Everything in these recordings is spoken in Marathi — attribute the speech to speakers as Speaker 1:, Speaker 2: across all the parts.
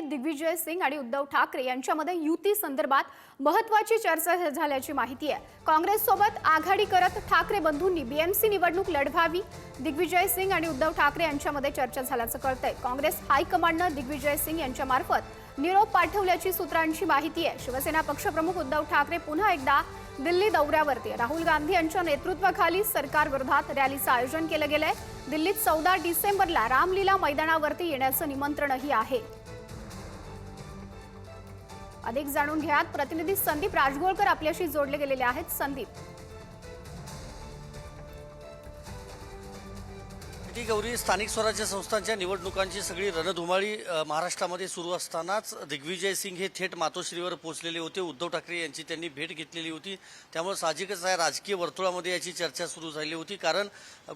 Speaker 1: दिग्विजय सिंग आणि उद्धव ठाकरे यांच्यामध्ये युती संदर्भात महत्वाची चर्चा झाल्याची माहिती आहे. काँग्रेस सोबत आघाडी करत ठाकरे बंधूंनी बीएमसी निवडणूक लढवावी दिग्विजय सिंग आणि उद्धव ठाकरे यांच्यामध्ये चर्चा झाल्याचं कळतंय. काँग्रेस हायकमांडनं दिग्विजय सिंग यांच्या मार्फत निरोप पाठवल्याची सूत्रांची माहिती आहे. शिवसेना पक्षप्रमुख उद्धव ठाकरे पुन्हा एकदा दिल्ली दौऱ्यावरती आहे. राहुल गांधी यांच्या नेतृत्वाखाली सरकार विरोधात रॅलीचं आयोजन केलं गेलंय. दिल्लीत चौदा डिसेंबरला रामलीला मैदानावरती येण्याचं निमंत्रणही आहे. अधिक जाणून घ्यात. प्रतिनिधी संदीप राजगोळकर आपल्याशी जोडले गेलेले आहेत. संदीप.
Speaker 2: गौरी स्थानिक स्वराज्य संस्थांच्या निवडणुकांची सगळी रणधुमाळी महाराष्ट्रामध्ये सुरू असतानाच दिग्विजय सिंग हे थेट मातोश्रीवर पोहोचलेले होते. उद्धव ठाकरे यांची त्यांनी भेट घेतलेली होती. त्यामुळे साहजिकच आहे राजकीय वर्तुळामध्ये याची चर्चा सुरू झाली होती. कारण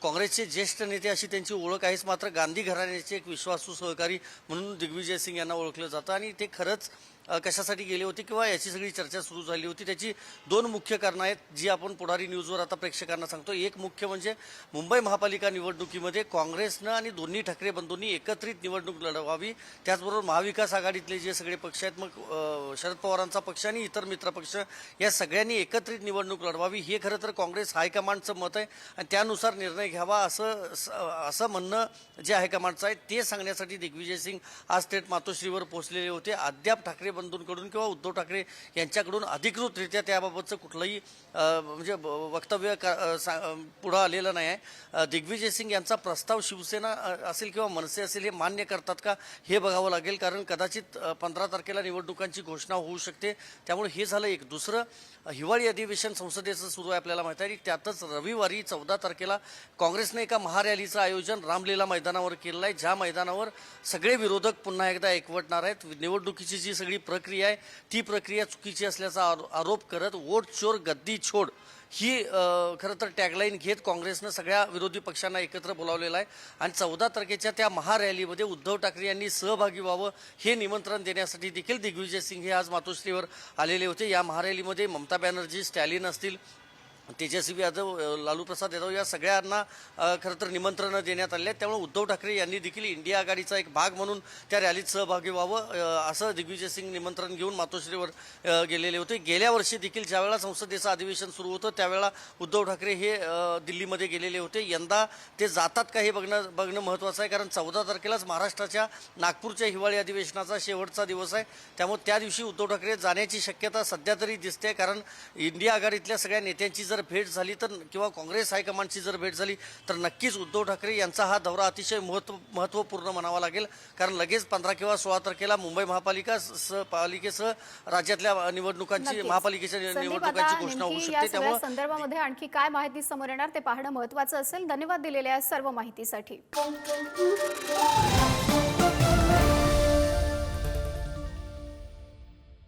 Speaker 2: काँग्रेसचे ज्येष्ठ नेते अशी त्यांची ओळख आहेच. मात्र गांधी घराण्याचे एक विश्वासू सहकारी म्हणून दिग्विजय सिंग यांना ओळखलं जातं. आणि ते खरंच कशासाठी गेले होते किंवा याची सगळी चर्चा सुरू झाली होती. त्याची दोन मुख्य कारणं आहेत जी आपण पुढारी न्यूजवर आता प्रेक्षकांना सांगतो. एक मुख्य म्हणजे मुंबई महापालिका निवडणुकीमध्ये काँग्रेसनं आणि दोन्ही ठाकरे बंधूंनी एकत्रित निवडणूक लढवावी. त्याचबरोबर महाविकास आघाडीतले जे सगळे पक्ष आहेत मग शरद पवारांचा पक्ष आणि इतर मित्रपक्ष या सगळ्यांनी एकत्रित निवडणूक लढवावी. हे खरं तर काँग्रेस हायकमांडचं मत आहे आणि त्यानुसार निर्णय घ्यावा असं स- असं म्हणणं जे हायकमांडचं आहे ते सांगण्यासाठी दिग्विजय सिंग आज थेट मातोश्रीवर पोहोचलेले होते. अद्याप ठाकरे बंधूंकडून किंवा उद्धव ठाकरे यांच्याकडून अधिकृतरित्या त्याबाबतचं कुठलंही म्हणजे वक्तव्य का- सा- पुढं आलेलं नाही आहे. दिग्विजय सिंग यांचा प्रस्ताव शिवसेना असेल किंवा मनसे असेल हे मान्य करतात का हे बघावं लागेल. कारण कदाचित पंधरा तारखेला निवडणुकांची घोषणा होऊ शकते. त्यामुळे हे झालं एक. दुसरं हिवाळी अधिवेशन संसदेचं सुरू आहे आपल्याला माहिती आहे. त्यातच रविवारी चौदा तारखेला काँग्रेसने एका महारॅलीचं आयोजन रामलीला मैदानावर केलेलं आहे. ज्या मैदानावर सगळे विरोधक पुन्हा एकदा एकवटणार आहेत. निवडणुकीची जी सगळी प्रक्रिया आहे. ती प्रक्रिया चुकीची असल्याचा आरो- आरोप करत वोट चोर गद्दी छोड ही खरं तर टॅगलाईन घेत काँग्रेसनं सगळ्या विरोधी पक्षांना एकत्र बोलावलेलं आहे. आणि चौदा तारखेच्या त्या महारॅलीमध्ये उद्धव ठाकरे यांनी सहभागी व्हावं हे निमंत्रण देण्यासाठी देखील दिग्विजय सिंग हे आज मातोश्रीवर आलेले होते. या महारॅलीमध्ये ममता बॅनर्जी स्टॅलिन असतील तेजस्वी यादव लालू प्रसाद यादव या सगळ्यांना खरं तर निमंत्रणं देण्यात आले आहेत. त्यामुळे उद्धव ठाकरे यांनी देखील इंडिया आघाडीचा एक भाग म्हणून त्या रॅलीत सहभागी व्हावं असं दिग्विजय सिंग निमंत्रण घेऊन मातोश्रीवर गेलेले होते. गेल्या वर्षी देखील ज्यावेळेला संसदेचं अधिवेशन सुरू होतं त्यावेळेला उद्धव ठाकरे हे दिल्लीमध्ये गेलेले होते. यंदा ते जातात का हे बघणं बघणं महत्त्वाचं आहे कारण चौदा तारखेलाच महाराष्ट्राच्या नागपूरच्या हिवाळी अधिवेशनाचा शेवटचा दिवस आहे. त्यामुळे त्या दिवशी उद्धव ठाकरे जाण्याची शक्यता सध्या तरी दिसते कारण इंडिया आघाडीतल्या सगळ्या नेत्यांची जर भेट झाली तर किंवा काँग्रेस हायकमांडची जर भेट झाली तर नक्कीच उद्धव ठाकरे यांचा हा दौरा अतिशय महत्त्व महत्त्वपूर्ण म्हणावा लागेल. कारण लगेच पंधरा किंवा सोळा तारखेला मुंबई महापालिका स- पालिकेसह राज्यातल्या निवडणुकांची. महापालिकेच्या निवडणुकांची घोषणा होऊ शकते. त्यामुळे
Speaker 1: संदर्भामध्ये आणखी काय माहिती समोर येणार ते पाहणं महत्वाचं असेल. धन्यवाद दिलेल्या सर्व माहितीसाठी.